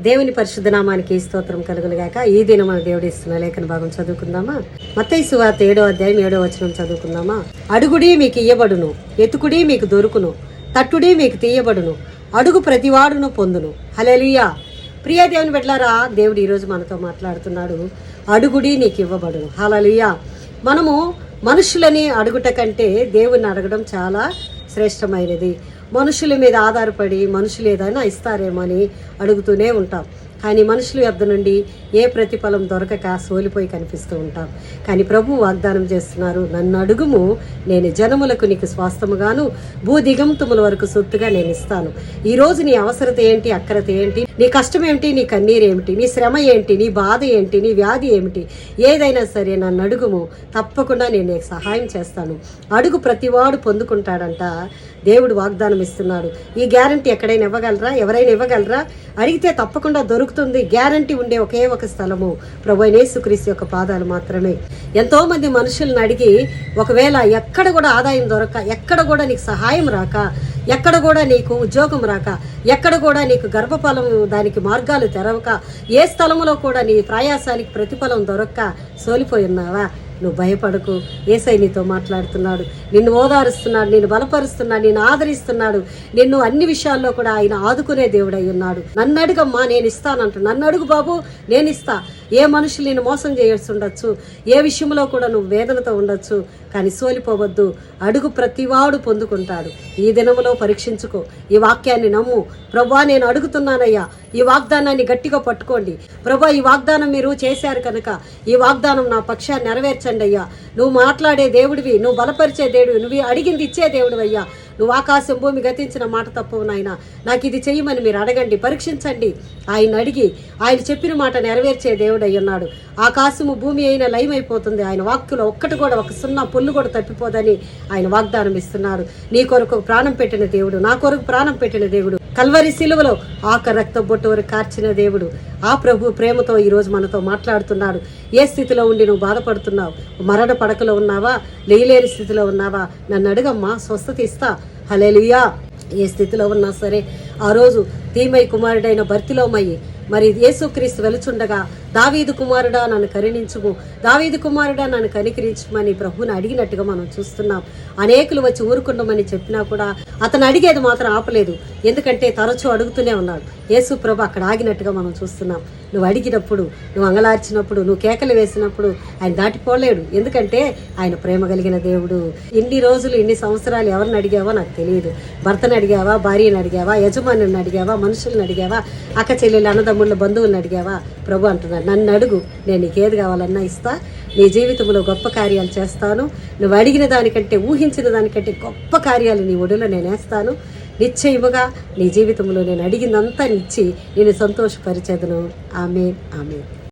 దేవుని పరిశుద్ధనామానికి స్తోత్రం కలుగులుగాక ఈ దినం మన దేవుడు ఇస్తున్న లేఖన భాగం చదువుకుందామా? మత్తయి సువార్త ఏడో అధ్యాయం ఏడో వచనం చదువుకుందామా? అడుగుడి మీకు ఇయ్యబడును ఎతుకుడి మీకు దొరుకును తట్టుడి మీకు తీయబడును అడుగు ప్రతివాడును పొందును. హలెలుయా ప్రియ దేవుని బిడ్డలారా దేవుడు ఈరోజు మనతో మాట్లాడుతున్నాడు. అడుగుడి నీకు ఇవ్వబడును. హలలుయా మనము మనుషులని అడుగుట కంటే దేవుణ్ణి అడగడం చాలా శ్రేష్టమైనది. మనుషుల మీద ఆధారపడి మనుషులు ఏదైనా ఇస్తారేమో అని అడుగుతూనే ఉంటాం. కానీ మనుషుల యొద్ద నుండి ఏ ప్రతిఫలం దొరకక సోలిపోయి కనిపిస్తూ ఉంటాం. కానీ ప్రభు వాగ్దానం చేస్తున్నారు నన్ను అడుగుము నేను జనములకు నీకు స్వాస్థముగాను భూ దిగంతుముల వరకు సొత్తుగా నేను ఇస్తాను. ఈ రోజు నీ అవసరత ఏంటి అక్కరత ఏంటి నీ కష్టం ఏమిటి నీ కన్నీరు ఏమిటి నీ శ్రమ ఏంటి నీ బాధ ఏంటి నీ వ్యాధి ఏమిటి ఏదైనా సరే నన్ను అడుగుము తప్పకుండా నేను నీకు సహాయం చేస్తాను. అడుగు ప్రతివాడు పొందుకుంటాడంట దేవుడు వాగ్దానం ఇస్తున్నాడు. ఈ గ్యారంటీ ఎక్కడైనా ఇవ్వగలరా? ఎవరైనా ఇవ్వగలరా? అడిగితే తప్పకుండా దొరుకుతుంది. గ్యారంటీ ఉండే ఒకే ఒక స్థలము. ప్రభు యేసుక్రీస్తు యొక్క పాదాలు మాత్రమే. ఎంతో మంది మనుషులను అడిగి ఒకవేళ ఎక్కడ కూడా ఆదాయం దొరక ఎక్కడ కూడా నీకు సహాయం రాక ఎక్కడ కూడా నీకు ఉద్యోగం రాక ఎక్కడ కూడా నీకు గర్భఫలం దానికి మార్గాలు తెరవక ఏ స్థలంలో కూడా నీ ప్రయాసానికి ప్రతిఫలం దొరక్క సోలిపోయి ఉన్నావా? నువ్వు భయపడకు. ఏసై నీతో మాట్లాడుతున్నాడు. నిన్ను ఓదారుస్తున్నాడు. నేను బలపరుస్తున్నాడు. నేను ఆదరిస్తున్నాడు. నిన్ను అన్ని విషయాల్లో కూడా ఆయన ఆదుకునే దేవుడై ఉన్నాడు. నన్ను అడుగమ్మా నేను ఇస్తానంటు నన్ను అడుగు బాబు నేను ఇస్తా. ఏ మనుషులు నేను మోసం చేయాల్సి ఏ విషయంలో కూడా నువ్వు వేదనతో ఉండొచ్చు? కానీ సోలిపోవద్దు. అడుగు ప్రతివాడు పొందుకుంటాడు. ఈ దినములో పరీక్షించుకో. ఈ వాక్యాన్ని నమ్ము. ప్రభా నేను అడుగుతున్నానయ్యా ఈ వాగ్దానాన్ని గట్టిగా పట్టుకోండి. ప్రభా ఈ వాగ్దానం మీరు చేశారు కనుక ఈ వాగ్దానం నా పక్షాన్ని నెరవేర్చండి అయ్యా. నువ్వు మాట్లాడే దేవుడివి నువ్వు బలపరిచే దేవుడివి నువ్వు అడిగింది ఇచ్చే దేవుడివి అయ్యా నువ్వు ఆకాశం భూమి గతించిన మాట తప్పవు నాయన. నాకు ఇది చెయ్యమని మీరు అడగండి పరీక్షించండి. ఆయన అడిగి ఆయన చెప్పిన మాట నెరవేర్చే దేవుడు ఉన్నాడు. ఆకాశము భూమి అయిన లయమైపోతుంది. ఆయన వాక్కులో ఒక్కటి కూడా ఒక సున్నా పొల్లు కూడా తప్పిపోదని ఆయన వాగ్దానం ఇస్తున్నాడు. నీ కొరకు ప్రాణం పెట్టిన దేవుడు నా కొరకు ప్రాణం పెట్టిన దేవుడు. కల్వరి శిలువలో ఆక రక్త బొట్టు వరకు కార్చిన దేవుడు. ఆ ప్రభు ప్రేమతో ఈరోజు మనతో మాట్లాడుతున్నాడు. ఏ స్థితిలో ఉండి నువ్వు బాధపడుతున్నావు? మరణ పడకలో ఉన్నావా? లేయలేని స్థితిలో ఉన్నావా? నన్ను అడుగమ్మా స్వస్థత ఇస్తా. హలేలుయా ఏ స్థితిలో ఉన్నా సరే ఆ రోజు తీమై కుమారుడైన భర్తిలోమయ్యి మరి యేసుక్రీస్తు వెలుచుండగా దావీదు కుమారుడా నన్ను కరుణించుము. దావీదు కుమారుడా నన్ను కనికరించమని ప్రభుని అడిగినట్టుగా మనం చూస్తున్నాం. అనేకులు వచ్చి ఊరుకుండమని చెప్పినా కూడా అతను అడిగేది మాత్రం ఆపలేదు. ఎందుకంటే తరచూ అడుగుతూనే ఉన్నాడు. యేసు ప్రభు అక్కడ ఆగినట్టుగా మనం చూస్తున్నాం. నువ్వు అడిగినప్పుడు నువ్వు అంగలార్చినప్పుడు నువ్వు కేకలు వేసినప్పుడు ఆయన దాటిపోలేడు. ఎందుకంటే ఆయన ప్రేమ కలిగిన దేవుడు. ఇన్ని రోజులు ఇన్ని సంవత్సరాలు ఎవరిని అడిగావో నాకు తెలియదు. భర్తను అడిగావా భార్యను అడిగావా యజమానిని అడిగావా మనుషులను అడిగావా అక్క చెల్లెలు తమ్ముళ్ళ బంధువులను అడిగావా? ప్రభు అంటున్నాడు. నన్ను అడుగు నేను నీకు ఏది కావాలన్నా ఇస్తా. నీ జీవితంలో గొప్ప కార్యాలు చేస్తాను. నువ్వు అడిగిన దానికంటే ఊహించిన దానికంటే గొప్ప కార్యాలు నీ ఒడిలో నేను వేస్తాను. నిశ్చయముగా నీ జీవితంలో నేను అడిగిందంతా ఇచ్చి నేను సంతోషపరిచేదను. ఆమె ఆమె